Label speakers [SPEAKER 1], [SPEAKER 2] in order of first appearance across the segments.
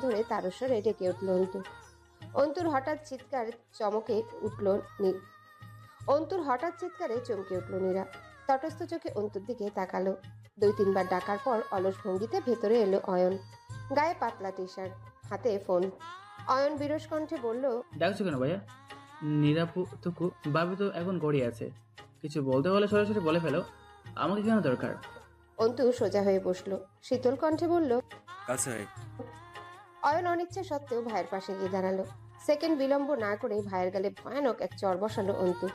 [SPEAKER 1] ধরে তারস্বরে ডেকে উঠল অন্তু। অন্তুর হঠাৎ চিৎকার চমকে উঠল নি- অন্তুর হঠাৎ চিৎকারে চমকে উঠল নীরা। তটস্থ চোখে অন্তুর দিকে তাকালো। দুই তিনবার ডাকার পর অলস ভঙ্গিতে ভেতরে এলো অয়ন। গায়ে পাতলা টি শার্ট হাতে ফোন। অয়ন বিরস কণ্ঠে বলল,
[SPEAKER 2] ডাকছো কেন ভাইয়া? নিরাপত্তকু বাবু তো এখন গড়িয়ে আছে। কিছু বলতে হলে সরাসরি বলে ফেলো। আমাকে কেন দরকার?
[SPEAKER 1] অন্তু সোজা হয়ে বসল। শীতল কণ্ঠে বলল
[SPEAKER 3] আয়।
[SPEAKER 1] অয়ন অনিচ্ছা সত্ত্বেও ভাইয়ের পাশে গিয়ে দাঁড়াল। সেকেন্ড বিলম্ব না করে ভাইয়ের গালে ভয়ানক এক চর বসালো অন্তু।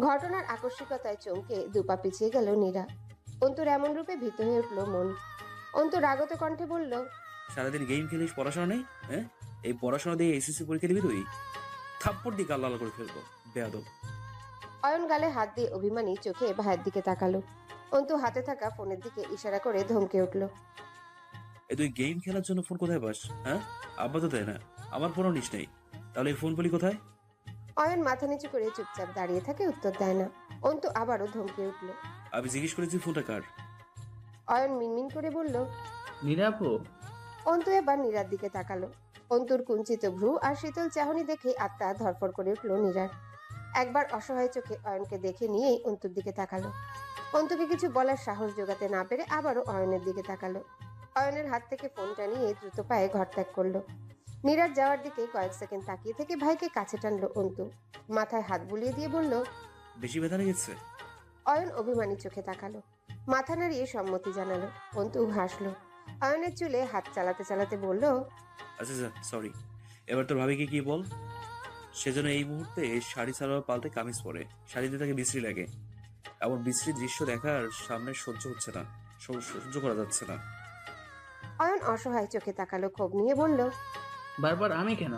[SPEAKER 1] ঘটনার আকস্মিকতায় চমকে দুপা পিছিয়ে গেল নীরা। অন্তুর এমন রূপে ভীত হয়ে উঠল মন। অন্তু রাগত কণ্ঠে বলল
[SPEAKER 3] সারাদিন গেম খেলিস পড়াশোনা নেই? হ্যাঁ? এই পড়াশোনা দিয়ে এসএসসি পরীক্ষা দিবি তুই? থাপ্পড় দিয়ে গাল লাল করে ফেলব। বেয়াদব।
[SPEAKER 1] অয়ন গালে হাত দিয়ে অভিমানী চোখে ভাইয়ের দিকে তাকালো। অন্তু হাতে থাকা ফোনের দিকে ইশারা করে ধমকে উঠল।
[SPEAKER 3] এই তুই গেম খেলার জন্য ফোন কোথায় পাস হ্যাঁ? আব্বা তো দেয় না। আমার ফোনও নিস নেই। তাহলে ফোন বলি কোথায়?
[SPEAKER 1] অয়ন মাথা নিচু করে চুপচাপ দাঁড়িয়ে থাকে উত্তর দেয় না। অন্তু আবারও ধমকে উঠল।
[SPEAKER 3] আমি জিজ্ঞেস করেছি ফোনটা কার?
[SPEAKER 1] অয়ন মিনমিন করে বলল
[SPEAKER 2] নিরাপু
[SPEAKER 1] অন্তু এবার নীরার দিকে তাকালো। অন্তুর কুঞ্চিত ভ্রু আর শীতল চাহনি দেখে আত্মা ধরফর করে উঠল নীরার। একবার অসহায় চোখে অয়নকে দেখে নিয়েই অন্তুর দিকে তাকালো। অন্তুকে কিছু বলার সাহস জোগাতে না পেরে আবারও অয়নের দিকে তাকালো। অয়নের হাত থেকে ফোনটা নিয়ে দ্রুত পায়ে ঘর ত্যাগ করল। নীরার যাওয়ার দিকে কয়েক সেকেন্ড তাকিয়ে থেকে ভাইকে কাছে টানলো অন্তু। মাথায় হাত বুলিয়ে দিয়ে বলল
[SPEAKER 3] বেশি ব্যথা লেগেছে?
[SPEAKER 1] অয়ন অভিমানী চোখে তাকালো। মাথা নাড়িয়ে সম্মতি জানালো। অন্তু হাসলো। অয়নের চুলে হাত চালাতে চালাতে বলল
[SPEAKER 3] আচ্ছা আচ্ছা সরি এবার তোর ভাবিকে কি বল। সেজন্য এই মুহূর্তে শাড়ি সালোয়ার পাল্টে কামিজ পরে। শাড়িতে তাকে বিশ্রী লাগে। এমন বিশ্রী দৃশ্য দেখার সামনে সহ্য হচ্ছে না সহ- সহ্য করা যাচ্ছে না।
[SPEAKER 1] অয়ন অসহায় চোখে তাকালো ক্ষোভ নিয়ে বলল
[SPEAKER 2] বারবার আমি কেন?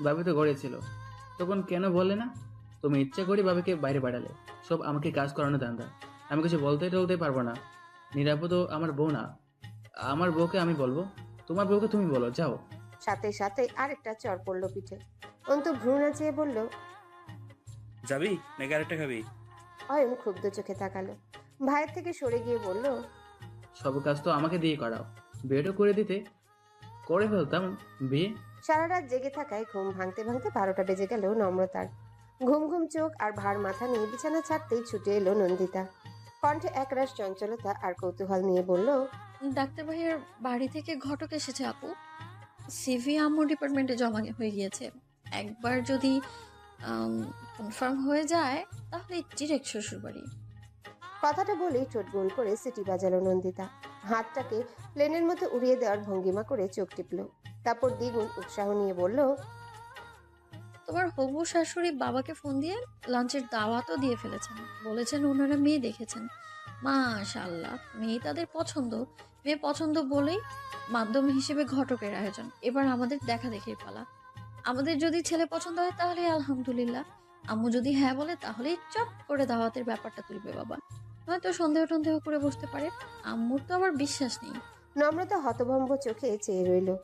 [SPEAKER 2] বাবু তো ঘরে ছিল। তখন কেন বললে না? তুমি ইচ্ছা করি বাবাকে বাইরে পাঠালে। সব আমাকে কাজ করানো ধান্দা। আমি কিছু বলতে টলতে পারব না। নিরাপদ আমার বউ না। আমার বউকে আমি বলব? তোমার বউকে তুমি বলো যাও।
[SPEAKER 1] সাথে সাথে আরেকটা চর পড়ল পিঠে। অন্তু ভ্রু নাচিয়ে বলল
[SPEAKER 3] যাবি নাকি আরেকটা খাবি?
[SPEAKER 1] অয়ন ক্ষুব্ধ চোখে তাকালো। ভাইয়ের থেকে সরে গিয়ে বলল
[SPEAKER 2] সব কাজ তো আমাকে দিয়ে করাও। বিয়েটা করে দিতে করে ফেলতাম বিয়ে।
[SPEAKER 1] সারা রাত জেগে থাকায় ঘুম ভাঙতে ভাঙতে বারোটা বেজে গেল নম্রতার। ঘুম ঘুম চোখ আর ভার মাথা নিয়ে বিছানা ছাড়তেই ছুটে এলো নন্দিতা। কণ্ঠে একরাশ চঞ্চলতা আর কৌতূহল নিয়ে বলল
[SPEAKER 4] ডাক্তার ভাইয়ের বাড়ি থেকে ঘটক এসেছে আপু। সিভি আম্মু ডিপার্টমেন্টে জমা হয়ে গিয়েছে। একবার যদি কনফার্ম হয়ে যায় তাহলে ডিরেক্ট শ্বশুর বাড়ি
[SPEAKER 1] কথাটা বলেই চোট গোল করে সিটি বাজালো নন্দিতা। হাতটাকে প্লেনের মতো উড়িয়ে দেওয়ার ভঙ্গিমা করে চোখ টিপল। তারপর দ্বিগুণ উৎসাহ নিয়ে বলল
[SPEAKER 4] তোমার হবু শাশুড়ি বাবাকে ফোন দিয়ে লাঞ্চের দাওয়াতও দিয়ে ফেলেছেন। বলেছেন ওনারা মেয়ে দেখেছেন। মাশাল্লাহ মেয়ে তাদের পছন্দ। মেয়ে পছন্দ বলেই মাধ্যম হিসেবে ঘটকের আয়োজন। এবার আমাদের দেখা দেখে পালা। আমাদের যদি ছেলে পছন্দ হয় তাহলে আলহামদুলিল্লাহ। আম্মু যদি হ্যাঁ বলে তাহলে চপ করে দাওয়াতের ব্যাপারটা তুলবে বাবা। হয়তো সন্দেহ টন্দেহ করে বসতে পারে। আম্মুর তো আবার বিশ্বাস নেই।
[SPEAKER 1] নম্রতা হতভম্ব চোখে চেয়ে রইল।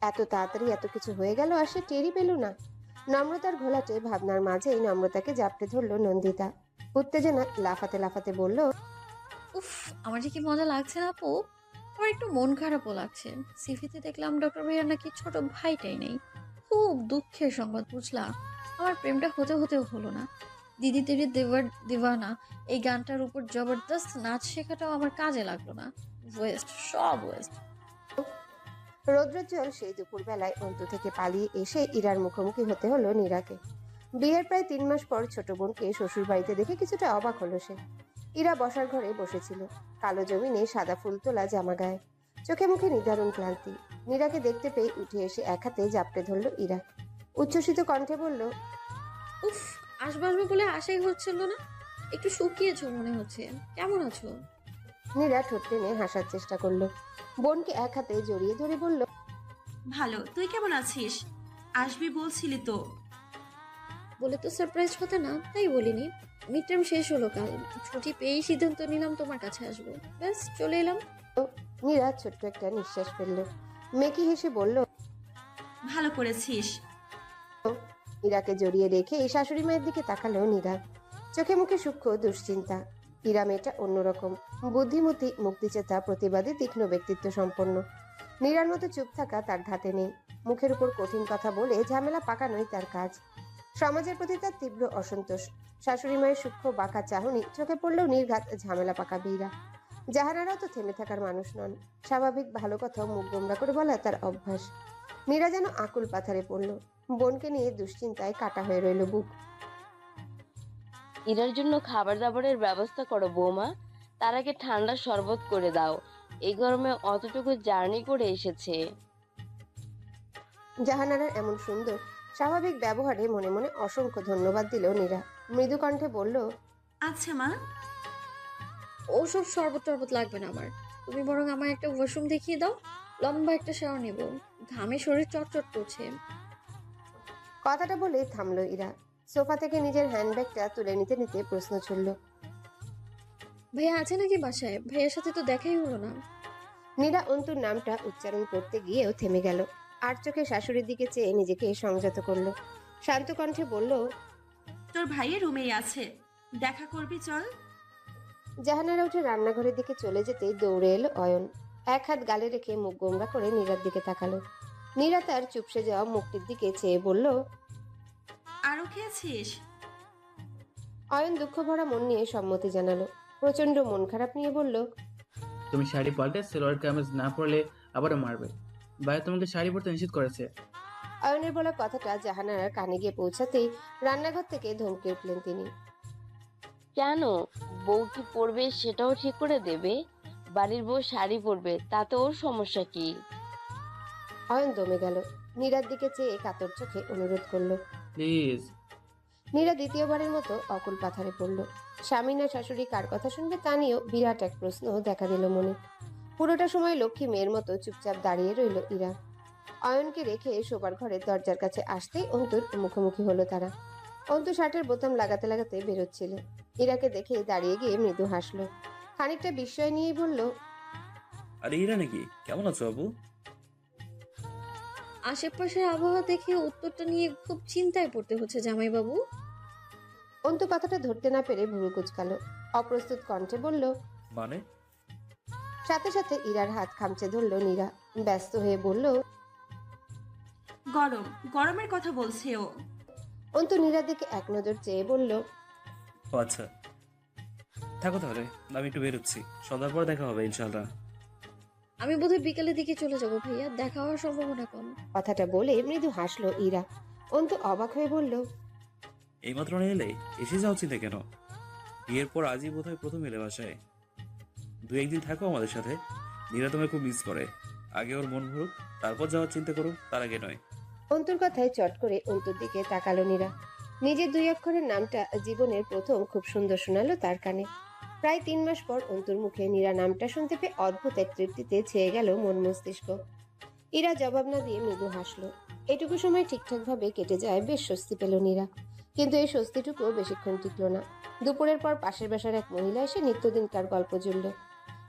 [SPEAKER 1] এত তাড়াতাড়ি এত কিছু হয়ে গেল আর সে টেরই পেল না। নম্রতার ঘোলাটে ভাবনার মাঝেই নম্রতাকে জাপটে ধরল নন্দিতা। উত্তেজনা লাফাতে লাফাতে বলল
[SPEAKER 4] উফ আমার যে কি মজা লাগছে না আপু? আমার একটু মন খারাপও লাগছে। সিভিতে দেখলাম ডক্টর ভাইয়ার নাকি ছোট ভাইটাই নেই। খুব দুঃখের সংবাদ বুঝলাম। আমার প্রেমটা হতে হতেও হলো না। দিদি তেরি দেওয়ার দিওয়ানা, এই গানটার উপর জবরদস্ত নাচ শেখাটাও আমার কাজে লাগল না। ওয়েস্ট, সব ওয়েস্ট।
[SPEAKER 1] রৌদ্রোজ্জ্বল সেই দুপুরবেলায় অন্ত থেকে পালিয়ে এসে ইরার মুখোমুখি হতে হলো নীরাকে। বিয়ের প্রায় তিন মাস পর ছোট বোনকে শ্বশুর বাড়িতে দেখে কিছুটা অবাক হলো সে। ইরা বসার ঘরে বসেছিল। কালো জমিনে সাদা ফুল তোলা জামা গায়ে। চোখে মুখে নিদারুণ ক্লান্তি। নীরাকে দেখতে পেয়ে উঠে এসে এক হাতে জাপটে ধরলো ইরা। উচ্ছ্বসিত কণ্ঠে বলল
[SPEAKER 4] উফ আসবে আসবে বলে আশাই হচ্ছিল না। একটু শুকিয়েছো মনে হচ্ছে। কেমন আছো?
[SPEAKER 1] নীরা ঠোঁট টেনে হাসার চেষ্টা করল। বোনকে এক হাতে জড়িয়ে ধরে বলল
[SPEAKER 5] ভালো তুই কেমন আছিস? আসবি বলছিলি তো।
[SPEAKER 4] বলে তো সারপ্রাইজ হতে না তাই বলিনি। মিড টার্ম শেষ হলো কাল। ছুটি পেয়েই সিদ্ধান্ত নিলাম তোমার কাছে আসব। ব্যাস চলে এলাম।
[SPEAKER 1] নীরা ছোট্ট একটা নিঃশ্বাস ফেলল। মেকি হেসে বলল
[SPEAKER 5] ভালো করেছিস।
[SPEAKER 1] ইরাকে জড়িয়ে রেখে এই শাশুড়ি মায়ের দিকে তাকালো নীরা। চোখে মুখে সূক্ষ্ম দুশ্চিন্তা। ইরা মেয়েটা অন্যরকম। বুদ্ধিমতী মুক্তিচেতা প্রতিবাদী তীক্ষ্ণ ব্যক্তিত্ব সম্পন্ন নীরার মতো চুপ থাকা তার ধাতে নেই। মুখের উপর কঠিন কথা বলে ঝামেলা পাকানোই তার কাজ। সমাজের প্রতি তার তীব্র অসন্তোষ। শাশুড়ি মায়ের সূক্ষ্ম বাঁকা চাহনি চোখে পড়লেও নির্ঘাত ঝামেলা পাকা বীরা জাহানারাও তো থেমে থাকার মানুষ নন। স্বাভাবিক ভালো কথাও মুখ গোমরা করে বলা তার অভ্যাস। মীরা যেন আকুল পাথারে পড়ল। বোনকে নিয়ে দুশ্চিন্তায় কাটা হয়ে রইল বুক।
[SPEAKER 6] ইরার জন্য খাবার দাবারের ব্যবস্থা করো বৌমা। তার আগে ঠান্ডা শরবত করে দাও। এই গরমে অতটুকু জার্নি করে এসেছে।
[SPEAKER 1] জাহানারার এমন সুন্দর স্বাভাবিক ব্যবহারে মনে মনে অসংখ্য ধন্যবাদ দিল নীরা মৃদু কণ্ঠে বলল
[SPEAKER 5] আচ্ছা মা।
[SPEAKER 4] ওসব শরবত টরবত লাগবে না আমার। তুমি বরং আমার একটা ওয়াশরুম দেখিয়ে দাও লম্বা একটা শাওয়ার নেব। ঘামে শরীর চটচট করছে।
[SPEAKER 1] কথাটা বলে থামলো ইরা। সোফা থেকে নিজের হ্যান্ডব্যাগটা তুলে নিতে নিতে প্রশ্ন ছুড়ল।
[SPEAKER 4] ভাইয়া আছে নাকি বাসায়? ভাইয়ার সাথে তো দেখাই হলো না।
[SPEAKER 1] নীরা অন্তুর নামটা উচ্চারণ করতে গিয়েও থেমে গেল। আর চোখে শাশুড়ির দিকে চেয়ে নিজেকে সংযত করল। শান্ত কণ্ঠে বলল
[SPEAKER 5] তোর ভাইয়ের রুমেই আছে। দেখা করবি চল।
[SPEAKER 1] জাহানারা উঠে রান্নাঘরের দিকে চলে যেতেই দৌড়ে এলো অয়ন। এক হাত গালে রেখে মুখ গোমরা করে নীরার দিকে তাকালো। নীরা তার চুপসে যাওয়া মুখটির দিকে চেয়ে বলল
[SPEAKER 5] আরও খেয়েছিস
[SPEAKER 1] অয়ন দুঃখ ভরা মন নিয়ে সম্মতি জানালো। প্রচণ্ড মন খারাপ নিয়ে বলল
[SPEAKER 2] তুমি শাড়ি পাল্টে সেলোয়ার কামিজ না পরলে আবারও মারবে। ভাই তোমাকে শাড়ি পরতে নিষেধ করেছে।
[SPEAKER 1] অয়নের বলা কথাটা জাহানারার কানে গিয়ে পৌঁছাতেই রান্নাঘর থেকে ধমকে উঠলেন তিনি।
[SPEAKER 6] কেন? বউ কি পরবে সেটাও ঠিক করে দেবে? বাড়ির বউ শাড়ি পরবে তাতে ওর সমস্যা কি?
[SPEAKER 1] অয়ন দমে গেল। নীরার দিকে চেয়ে কাতর চোখে অনুরোধ করল।
[SPEAKER 2] প্লিজ।
[SPEAKER 1] নীরা দ্বিতীয়বারের মতো অকুল পাথারে পড়ল। স্বামী না শাশুড়ি কার কথা শুনবে তা নিয়েও বিরাট এক প্রশ্ন দেখা দিল মনে। পুরোটা সময় লক্ষ্মী মেয়ের মতো চুপচাপ দাঁড়িয়ে রইল ইরা। অয়নকে রেখে শোবার ঘরের দরজার কাছে আসতেই অন্তুর মুখোমুখি হলো তারা। অন্তু শার্টের বোতাম লাগাতে লাগাতে বেরোচ্ছিল। ইরাকে দেখে দাঁড়িয়ে গিয়ে মৃদু হাসলো। খানিকটা বিস্ময় নিয়েই বলল
[SPEAKER 3] আরে ইরা নাকি? কেমন আছো বাবু
[SPEAKER 4] আশেপাশের আবহাওয়া দেখে উত্তরটা নিয়ে খুব চিন্তায় পড়তে হচ্ছে জামাইবাবু।
[SPEAKER 1] অন্তু কথাটা ধরতে না পেরে ভুরু কুচকালো। অপ্রস্তুত কণ্ঠে বলল
[SPEAKER 3] মানে?
[SPEAKER 1] সাথে সাথে ইরার হাত খামচে ধরল নীরা। ব্যস্ত হয়ে বলল
[SPEAKER 5] গরম গরমের কথা বলছে ও।
[SPEAKER 1] অন্তু নীরার দিকে এক নজর চেয়ে বলল
[SPEAKER 3] ও আচ্ছা। থাকো তাহলে আমি একটু বেরোচ্ছি। সন্ধ্যার পর দেখা হবে ইনশাল্লাহ
[SPEAKER 4] আমি বোধহয় বিকেলের দিকে চলে যাব ভাইয়া দেখা হওয়ার সম্ভাবনা কম।
[SPEAKER 1] কথাটা বলে মৃদু হাসলো ইরা। অন্তু অবাক হয়ে বলল
[SPEAKER 3] এইমাত্র না এলে এসে যাও চিন্তা কেন? বিয়ের পর আজই বোধহয় প্রথম এলে বাসায়। দু একদিন থাকো আমাদের সাথে নীরা তোমায় খুব মিস করে। আগে ওর মন ভরুক তারপর যাওয়ার চিন্তা করো তার আগে নয়।
[SPEAKER 1] অন্তুর কথায় চট করে অন্তুর দিকে তাকালো নীরা নিজের দুই অক্ষরের নামটা জীবনের প্রথম খুব সুন্দর শোনালো তার কানে। প্রায় তিন মাস পর অন্তুর মুখে নীরা নামটা শুনতে পেয়ে অদ্ভুত এক তৃপ্তিতে ছেয়ে গেল মন মস্তিষ্ক। ইরা জবাব না দিয়ে মৃদু হাসলো। এটুকু সময় ঠিকঠাকভাবে কেটে যায় বেশ স্বস্তি পেল নীরা। কিন্তু এই স্বস্তিটুকুও বেশিক্ষণ টিকল না। দুপুরের পর পাশের বাসার এক মহিলা এসে নিত্যদিনকার গল্প জুড়ল।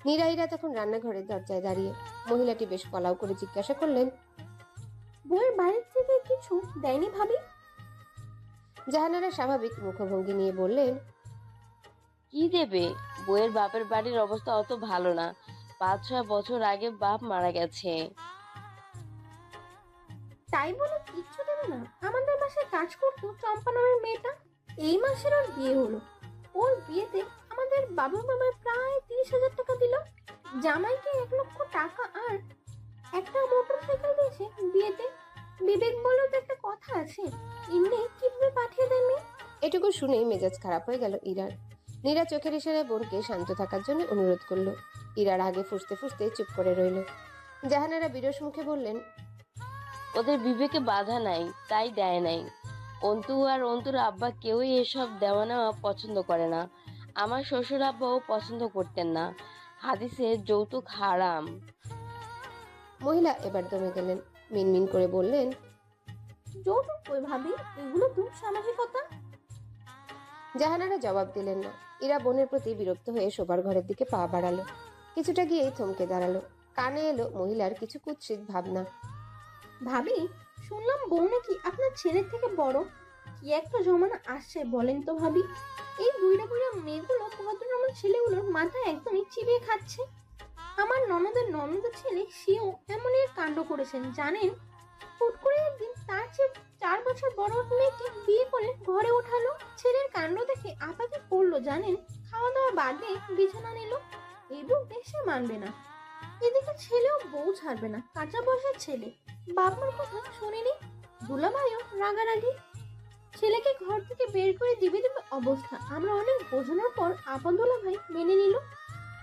[SPEAKER 1] নীরা ইরা তখন রান্নাঘরের দরজায় দাঁড়িয়ে মহিলাটি বেশ পলাও করে জিজ্ঞাসা করলেন
[SPEAKER 7] বইয়ের বাড়ির থেকে কিছু দেয়নি ভাবি?
[SPEAKER 1] জাহানারা স্বাভাবিক মুখভঙ্গি নিয়ে বললেন
[SPEAKER 6] কি দেবে? বউয়ের বাপের বাড়ির অবস্থা অত ভালো না। পাঁচ ছয় বছর আগে বাপ মারা গেছে।
[SPEAKER 7] তাই বলে কিচ্ছু দেবে না? আমাদের বাসায় কাজ করতো চম্পা নামের মেয়েটা। এই মাসের ওর বিয়ে হলো। ওর বিয়েতে আমাদের বাবা মামায় প্রায় তিরিশ হাজার টাকা দিল। জামাইকে এক লক্ষ টাকা আর একটা মোটর সাইকেল দিয়েছে বিয়েতে। বিবেক বলেও তো একটা কথা আছে। এমনি কীভাবে পাঠিয়ে দেয়
[SPEAKER 1] এটুকু শুনেই মেজাজ খারাপ হয়ে গেল ইরার। নীরা চোখের ইশারায় বোনকে শান্ত থাকার জন্য অনুরোধ করল। ইরার আগে ফুসতে ফুসতে চুপ করে রইল। জাহানারা বিরস মুখে বললেন
[SPEAKER 6] ওদের বিবেকে বাধা নাই তাই দেয় নাই। অন্তু আর অন্তুর আব্বা কেউই এসব দেওয়া নেওয়া পছন্দ করে না। আমার শ্বশুর আব্বাও পছন্দ করতেন না। হাদিসে যৌতুক হারাম।
[SPEAKER 1] মহিলা এবার দমে গেলেন। মিনমিন করে বললেন
[SPEAKER 7] যৌতুক কই ভাবি? এগুলো দূর সামাজিকতা
[SPEAKER 1] জাহানারা জবাব দিলেন না। ইরা বোনের প্রতি বিরক্ত হয়ে শোবার ঘরের দিকে পা বাড়ালো। কিছুটা গিয়েই থমকে দাঁড়াল। কানে এলো মহিলার কিছু কুৎসিত ভাবনা।
[SPEAKER 7] ভাবি শুনলাম বউ নাকি আপনার ছেলের থেকে বড়। কি একটা জমানা আসছে বলেন তো ভাবি। এই বুড়া বুড়া মেয়েগুলো ভদ্রনামের ছেলেগুলোর মাথা একদমই চিবিয়ে খাচ্ছে। আমার ননদের ননদের ছেলে সেও এমনই কাণ্ড করেছেন, জানেন? হুট করে একদিন তার চেয়ে চার বছর বড় মেয়েকে বিয়ে করে ঘরে ওঠালো ছেলের কাণ্ড দেখে আপাকে পড়ল, জানেন? খাওয়া দাওয়া বাদ দিয়ে বিছানা নিল রূপ দেশে মানবে না। এদিকে ছেলেও বউ ছাড়বে না, কাঁচা বয়সের ছেলে। বাপ মার কথা শোনেনি? দুলাভাইও রাগারাগি। ছেলেকে ঘর থেকে বের করে দিবে দিবে অবস্থা। আমরা অনেক বোঝানোর পর আপন দুলাভাই মেনে নিল।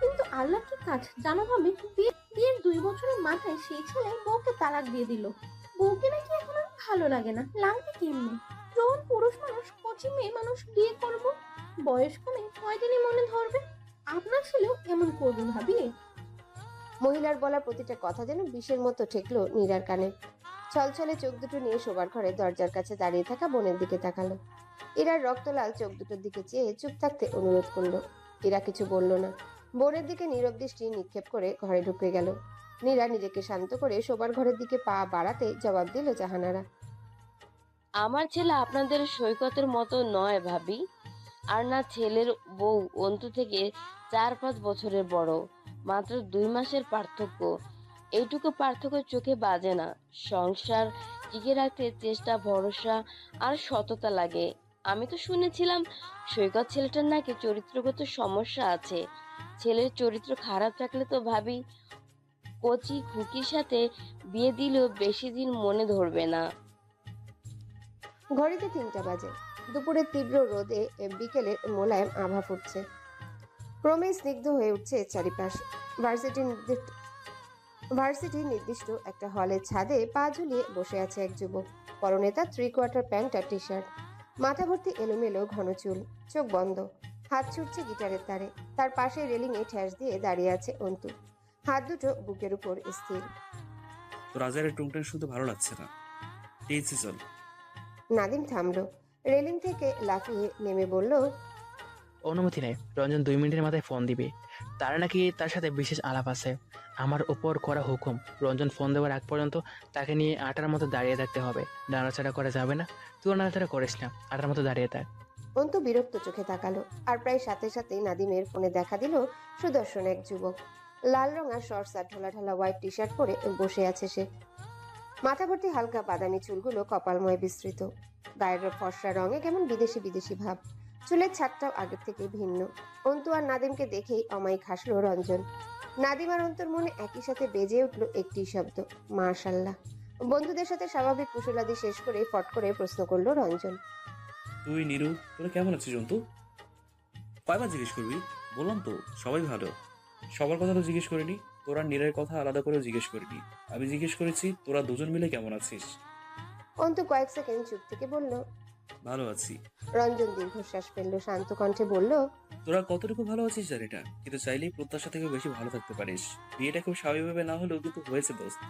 [SPEAKER 7] কিন্তু আল্লাহ কি কাজ? জানো ভাবে বিয়ে বিয়ের দুই বছরের মাথায় সেই ছেলে বউকে তালাক দিয়ে দিল। বউকে নাকি এখন আর ভালো লাগে না, লাগবে কেমনি? যখন পুরুষ মানুষ, কচি মেয়ে মানুষ বিয়ে করব, বয়স কমে কয়দিনই মনে ধরবে? আপনার ছেলেও এমন করবে ভাবি?
[SPEAKER 1] মহিলার বলা প্রতিটা কথা যেন বিষের মতো ঠেকলো নীরার কানে। ছলছলে চোখ দুটো নিয়ে শোবার ঘরে দরজার কাছে দাঁড়িয়ে থাকা বোনের দিকে তাকালো। ইরার রক্তলাল চোখ দুটোর দিকে চেয়ে চুপ থাকতে অনুরোধ করল। ইরা কিছু বলল না। বোনের দিকে নীরব দৃষ্টি নিক্ষেপ করে ঘরে ঢুকে গেল। নীরা নিজেকে শান্ত করে শোবার ঘরের দিকে পা বাড়াতে জবাব দিল জাহানারা।
[SPEAKER 6] আমার ছেলে আপনাদের সৈকতের মতো নয় ভাবি। আর না ছেলের বউ অন্তু থেকে চার পাঁচ বছরের বড়। মাত্র দুই মাসের পার্থক্য। এইটুকু পার্থক্য চোখে বাজে না। সংসার টিকে রাখতে চেষ্টা, ভরসা আর সততা লাগে। আমি তো শুনেছিলাম সৈকত ছেলেটার নাকি চরিত্রগত সমস্যা আছে। ছেলের চরিত্র খারাপ থাকলে তো ভাবি কচি খুকির সাথে বিয়ে দিলেও বেশি দিন মনে ধরবে না।
[SPEAKER 1] ঘড়িতে তিনটা বাজে। দুপুরের তীব্র রোদে বিকেলে মোলায়েম আভা ফুটছে। ক্রমে স্নিগ্ধ হয়ে উঠছে চারিপাশ। ভার্সিটি নির্দিষ্ট ভার্সিটি নির্দিষ্ট একটা হলের ছাদে পা ঝুলিয়ে বসে আছে এক যুবক। পরনে তার থ্রি কোয়ার্টার প্যান্ট আর টি শার্ট মাথা ভর্তি এলোমেলো ঘন চুল। চোখ বন্ধ। হাত ছুটছে গিটারের তারে। তার পাশে রেলিংয়ে ঠ্যাস দিয়ে দাঁড়িয়ে আছে অন্তু। হাত দুটো বুকের উপর স্থির।
[SPEAKER 3] তো রাজারের টুংটাং শুনতে ভালো লাগছে না। টেন্সি চল
[SPEAKER 1] নাদিম থামলো। রেলিং থেকে লাফিয়ে নেমে বলল
[SPEAKER 8] অনুমতি নেই রঞ্জন দুই মিনিটের মাথায় ফোন দিবে। তার নাকি তার সাথে বিশেষ আলাপ আছে। আমার উপর করা হুকুম। রঞ্জন ফোন দেওয়ার আগ পর্যন্ত তাকে নিয়ে আটার মতো দাঁড়িয়ে থাকতে হবে। নাড়াচাড়া করা যাবে না। তুই নাড়াচাড়া করিস না। আটার মতো দাঁড়িয়ে থাক।
[SPEAKER 1] অন্তু বিরক্ত চোখে তাকালো আর প্রায় সাথে সাথেই নাদিমের ফোনে দেখা দিল সুদর্শন এক যুবক। লাল রঙার শর্টস আর ঢোলা ঢালা হোয়াইট টি শার্ট পরে বসে আছে সে। মাথা ভর্তি হালকা বাদামি চুলগুলো কপালময় বিস্তৃত। গায়ের ফর্সা রঙে কেমন বিদেশি বিদেশি ভাব। চুলের ছাদটাও আগের থেকে ভিন্ন। অন্তু আর নাদিমকে দেখেই অমায়িক হাসলো রঞ্জন। নাদিম আর অন্তর মনে একই সাথে বেজে উঠল একটি শব্দ মার্শাল্লাহ বন্ধুদের সাথে স্বাভাবিক কুশলাদি শেষ করে ফট করে প্রশ্ন করল রঞ্জন।
[SPEAKER 3] তুই নিরু তোরা কেমন আছিস জন্তু? কয়বার জিজ্ঞেস করবি? বললাম তো সবাই ভালো। সবার কথা তো জিজ্ঞেস করিনি তোরা নীরের কথা আলাদা করে জিজ্ঞেস করিনি। আমি জিজ্ঞেস করেছি তোরা দুজন মিলে কেমন আছিস?
[SPEAKER 1] অন্তু কয়েক সেকেন্ড চুপ থেকে বলল
[SPEAKER 3] ভালো আছি।
[SPEAKER 1] রঞ্জন দীর্ঘশ্বাস ফেলল শান্ত কণ্ঠে বলল
[SPEAKER 3] তোরা কতটুকু ভালো আছিস জানি না কিন্তু চাইলেই প্রত্যাশা থেকে বেশি ভালো থাকতে পারিস। বিয়েটা খুব স্বাভাবিকভাবে না হলেও কিন্তু হয়েছে দোস্ত।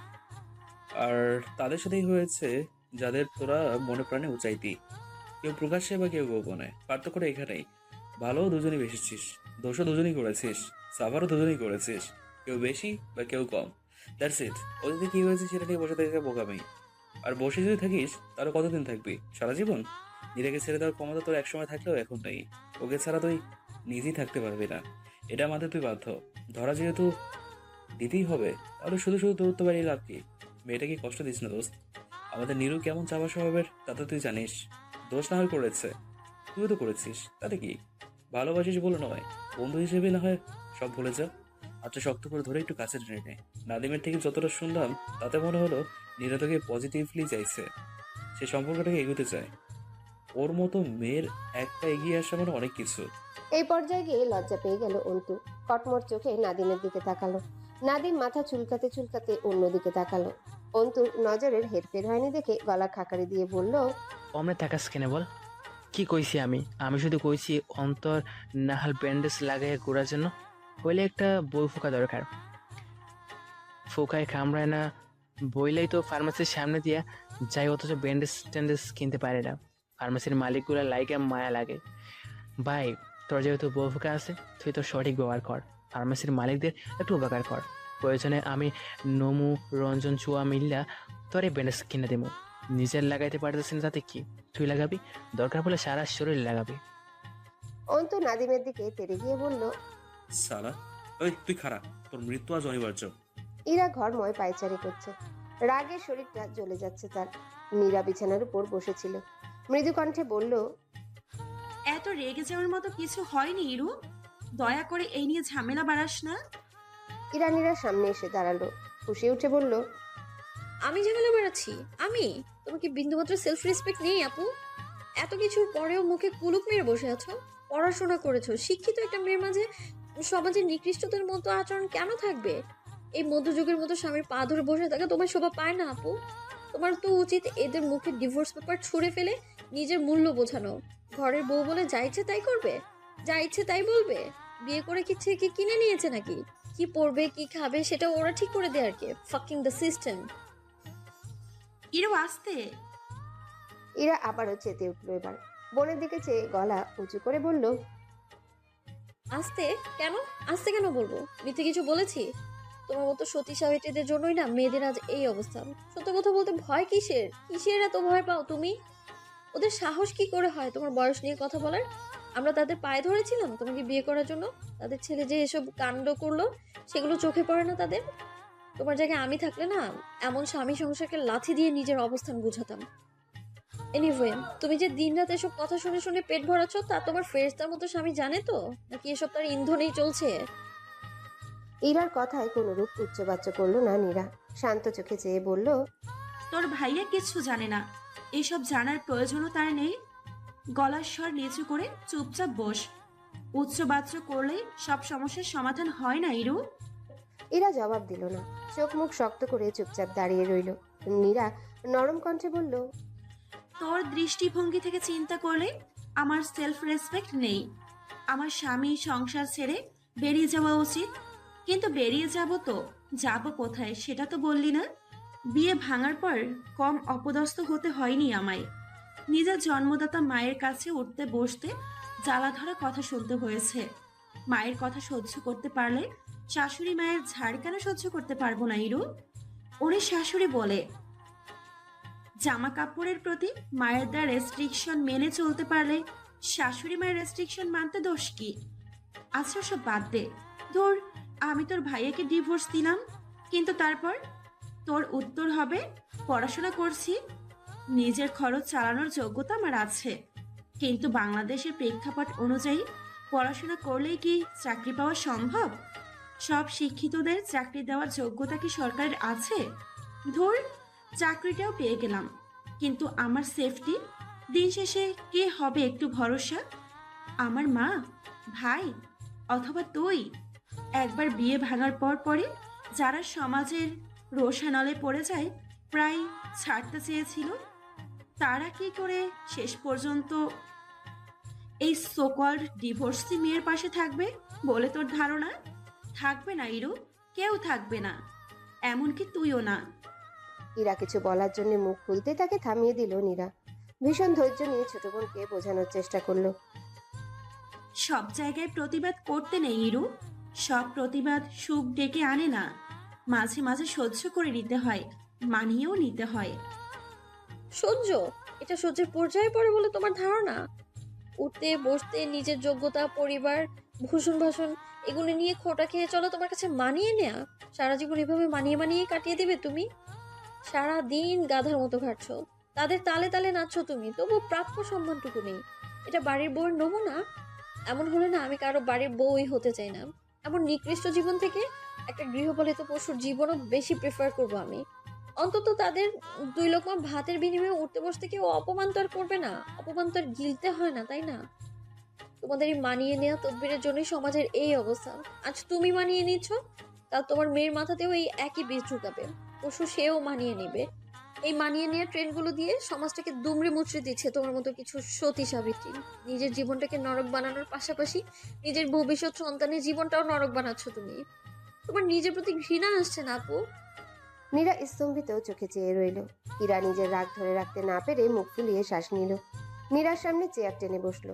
[SPEAKER 3] আর তাদের সাথেই হয়েছে যাদের তোরা মনে প্রাণে উচাইতি। কেউ প্রকাশ্যে বা কেউ গোপনে পার্থক্যটা এখানেই। ভালো দুজনেই বেসেছিস দোষও দুজনেই করেছিস, সাফারও দুজনেই করেছিস, কেউ বেশি বা কেউ কম। দ্যাটস ইট ওদের কি হয়েছে সেটা নিয়ে বসে থেকে বোকামি আর বসে যদি থাকিস, তাহলে কতদিন থাকবি? সারা জীবন? নিজেকে ছেড়ে দেওয়ার ক্ষমতা তোর একসময় থাকলেও এখন নেই। ওকে ছাড়া তুই নিজেই থাকতে পারবি না। এটা মানতে তুই বাধ্য। ধরা যেহেতু দিতেই হবে, তাহলে শুধু শুধু দৌড়তে পারি লাভ কি? মেয়েটা কি কষ্ট দিস না দোস্ত। আমাদের নিরু কেমন চাপা স্বভাবের, তা তো তুই জানিস। দোষ না হয় করেছে। তুইও তো করেছিস, তাতে কি? ভালোবাসিস বলে নয়, বন্ধু হিসেবে না হয় সব ভুলে যা। আচ্ছা শক্ত করে ধরে একটু কাছে টেনে নে। নাদিমের থেকে যতটা শুনলাম, তাতে মনে হলো নীরা পজিটিভলি চাইছে। সে সম্পর্কটাকে এগোতে চায়। ওর মতো মেয়ের একটা এগিয়ে আসা মানে অনেক কিছু।
[SPEAKER 1] এই পর্যায়ে গিয়ে লজ্জা পেয়ে গেল অন্তু। কটমট চোখে নাদিমের দিকে তাকালো। নাদিম মাথা চুলকাতে চুলকাতে অন্যদিকে তাকালো। অন্তুর নজরের হেরফের হয়নি দেখে গলা খাকারি দিয়ে বলল,
[SPEAKER 8] অমনে তাকাস কেনে বল? কি কইছি আমি? আমি শুধু কইছি অন্তর নাহাল ব্যান্ডেজ লাগাইয়া ঘোরার জন্য। হইলে একটা বই ফোকা দরকার। ফোকায় কামড়ায় না, বইলেই তো ফার্মাসির সামনে দিয়া যাই অথচ ব্যান্ডেজ ট্যান্ডেজ কিনতে পারে না। ফার্মাসির মালিকগুলো লাইকে মায়া লাগে। ভাই, তোর যেহেতু বউ ফোকা আছে, তুই তো সঠিক ব্যবহার কর। ফার্মাসির মালিকদের একটু উপকার কর। প্রয়োজনে আমি নমু রঞ্জন চুয়া মিল্লা তোরে ব্যান্ডেজ কিনে দেবো। নিজের লাগাইতে পারতেছি না তাতে কি? তুই লাগাবি? দরকার পড়লে সারা শরীর লাগাবি।
[SPEAKER 1] অন্তু নাদিমের দিকে তেড়ে গিয়ে বলল
[SPEAKER 3] সালা ওই তুই খারাপ। তোর মৃত্যু আজ অনিবার্য।
[SPEAKER 1] ইরা ঘরময় পায়চারি করছে। রাগে শরীরটা জ্বলে যাচ্ছে তার। মীরা বিছানার উপর বসেছিল। মৃদু কণ্ঠে বলল
[SPEAKER 5] এত রেগে যাওয়ার মতো কিছু হয়নি ইরু। দয়া করে এই নিয়ে ঝামেলা বাড়াস না।
[SPEAKER 1] ইরানিরা সামনে এসে দাঁড়াল। খুশি উঠে বলল,
[SPEAKER 4] আমি ঝামেলা বেড়াচ্ছি, আমি? তোমার কি বিন্দুমাত্র সেলফ রেসপেক্ট নেই, আপু? এত কিছুর পরেও মুখে কুলুপ মেরে বসে আছো? পড়াশোনা করেছ, শিক্ষিত একটা মেয়ের মাঝে সমাজের নিকৃষ্টতার মতো আচরণ কেন থাকবে? এই মধ্যযুগের মতো স্বামীর পা ধরে বসে থাকা তোমার শোভা পায় না, আপু? তোমার তো উচিত এদের মুখে ডিভোর্স পেপার ছুঁড়ে ফেলে নিজের মূল্য বোঝানো। ঘরের বউ বলে যা ইচ্ছে তাই করবে? যা ইচ্ছে তাই বলবে? বিয়ে করে কি ছেকে কিনে নিয়েছে নাকি? কি পড়বে কি খাবে সেটা ওরা ঠিক করে দেয় আর কি ফাকিং দ্য সিস্টেম
[SPEAKER 5] ইরু আসতে?
[SPEAKER 1] ইরা আবারও চেতে উঠল এবার। বোনের দিকে চেয়ে গলা উঁচু করে বলল
[SPEAKER 4] আসতে? কেন? আসতে কেন বলব? মিথ্যে কিছু বলেছি? তোমার মতো সতী সাহিত্যদের জন্যই না মেয়েদের আজ এই অবস্থা। সত্য কথা বলতে ভয় কিসের? কিসের এত ভয় পাও তুমি? ওদের সাহস কি করে হয় তোমার বয়স নিয়ে কথা বলার? আমরা তাদের পায়ে ধরেছিলাম তোমাকে বিয়ে করার জন্য। তাদের ছেলে যে এসব কাণ্ড করল সেগুলো চোখে পড়ে না তাদের। তোমার জায়গায় আমি থাকলে না এমন স্বামী সংসারকে লাথি দিয়ে নিজের অবস্থান বুঝাতাম। এনিওয়ে তুমি যে দিন রাত এসব কথা শুনে শুনে পেট ভরাচ্ছ তা তোমার ফেরেস্তার মতো স্বামী জানে তো? নাকি এসব তার ইন্ধনেই চলছে?
[SPEAKER 1] ইরার কথায় কোনো রূপ উচ্চবাচ্য করল না নীরা। শান্ত চোখে চেয়ে বলল
[SPEAKER 5] তোর ভাইয়া কিচ্ছু জানে না। এসব জানার প্রয়োজনও তার নেই। গলার স্বর নিচু করে চুপচাপ বস। উচ্চ বাচ্চ করলে সব সমস্যার সমাধান হয় না ইরু?
[SPEAKER 1] এরা জবাব দিল না। চোখ মুখ শক্ত করে চুপচাপ দাঁড়িয়ে রইল। নীরা নরম কণ্ঠে বলল
[SPEAKER 5] তোর দৃষ্টিভঙ্গি থেকে চিন্তা করলে আমার সেলফ রেসপেক্ট নেই। আমার স্বামী সংসার ছেড়ে বেরিয়ে যাওয়া উচিত। কিন্তু বেরিয়ে যাব তো যাব কোথায় সেটা তো বললি না? বিয়ে ভাঙার পর কম অপদস্থ হতে হয়নি আমায়। নিজের জন্মদাতা মায়ের কাছে উঠতে বসতে জ্বালা ধরা কথা শুনতে হয়েছে। মায়ের কথা সহ্য করতে পারলে শাশুড়ি মায়ের ঝাড় কেন সহ্য করতে পারব না, ইরু? ওরে শাশুড়ি বলে, জামা কাপড়ের প্রতি মায়ের দেওয়া রেস্ট্রিকশন মেনে চলতে পারলে শাশুড়ি মায়ের রেস্ট্রিকশন মানতে দোষ কি? আচ্ছা সব বাদ দে। ধর, আমি তোর ভাইয়াকে ডিভোর্স দিলাম, কিন্তু তারপর তোর উত্তর হবে, পড়াশোনা করছি নিজের খরচ চালানোর যোগ্যতা আমার আছে। কিন্তু বাংলাদেশের প্রেক্ষাপট অনুযায়ী পড়াশোনা করলেই কি চাকরি পাওয়া সম্ভব? সব শিক্ষিতদের চাকরি দেওয়ার যোগ্যতা কি সরকারের আছে? ধর, চাকরিটাও পেয়ে গেলাম। কিন্তু আমার সেফটি দিন শেষে কে হবে একটু ভরসা? আমার মা, ভাই, অথবা তুই? একবার বিয়ে ভাঙার পর পরে যারা সমাজের রোষানলে পড়ে যায়, প্রায় ছাড়তে চেয়েছিল তারা কি করে? শেষ পর্যন্ত এই সোকল্ড ডিভোর্সি মেয়ের পাশে থাকবে বলে তোর ধারণা? থাকবে না ইরু কেউ থাকবে না। এমনকি তুইও না।
[SPEAKER 1] ইরা কিছু বলার জন্য মুখ খুলতে তাকে থামিয়ে দিল নীরা। ভীষণ ধৈর্য নিয়ে ছোট বোনকে বোঝানোর চেষ্টা করল।
[SPEAKER 5] সব জায়গায় প্রতিবাদ করতে নেই ইরু। সব প্রতিবাদ সুখ ডেকে আনে না। মাঝে মাঝে সহ্য করে নিতে হয় মানিয়েও নিতে হয়।
[SPEAKER 4] সহ্য? এটা সহ্যের পর্যায়ে পড়ে বলে তোমার ধারণা? উঠতে, বসতে, নিজের যোগ্যতা, পরিবার, ভূষণ ভাষণ, এগুলো নিয়ে খোটা খেয়ে চলো তোমার কাছে মানিয়ে নেয়া। সারা জীবন এভাবে মানিয়ে মানিয়ে কাটিয়ে দেবে তুমি? সারা দিন গাধার মতো ঘাটছো। তাদের তালে তালে নাচছো তুমি তবু প্রাপ্য সম্মানটুকু নেই। এটা বাড়ির বউয়ের নমুনা? এমন হলে না আমি কারও বাড়ির বউই হতে চাই না। এমন নিকৃষ্ট জীবন থেকে একটা গৃহপালিত পশুর জীবনও বেশি প্রেফার করব আমি। অন্তত তাদের দুই লোকমা ভাতের বিনিময়ে উঠতে বসতে কেউ অপমান তো আর করবে না। অপমান তো আর গিলতে হয় না, তাই না? তোমাদের এই মানিয়ে নেওয়া তদবিরের জন্যই সমাজের এই অবস্থা। আজ তুমি মানিয়ে নিচ্ছ তা তোমার মেয়ের মাথাতেও এই একই বীজ ঢুকাবে। পশু সেও মানিয়ে নেবে। এই মানিয়ে নেওয়া ট্রেনগুলো দিয়ে সমাজটাকে দুমড়ে মুচড়ে দিচ্ছে তোমার মতো কিছু সতী সাবিত্রী। নিজের জীবনটাকে নরক বানানোর পাশাপাশি নিজের ভবিষ্যৎ সন্তানের জীবনটাও নরক বানাচ্ছ তুমি। তোমার নিজের প্রতি ঘৃণা আসছে না, আপু।
[SPEAKER 1] নীরা স্তম্ভিত চোখে চেয়ে রইল। ইরা নিজের রাগ ধরে রাখতে না পেরে মুখ ফুলিয়ে শ্বাস নিল। নীরার সামনে চেয়ার টেনে বসল।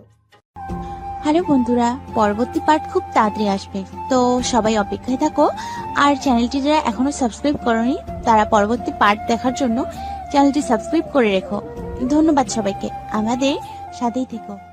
[SPEAKER 9] হ্যালো বন্ধুরা, পরবর্তী পার্ট খুব তাড়াতাড়ি আসবে। তো সবাই অপেক্ষায় থাকো, আর চ্যানেলটি যারা এখনও সাবস্ক্রাইব করনি, তারা পরবর্তী পার্ট দেখার জন্য চ্যানেলটি সাবস্ক্রাইব করে রেখো। ধন্যবাদ সবাইকে। আমাদের সাথেই থেকো।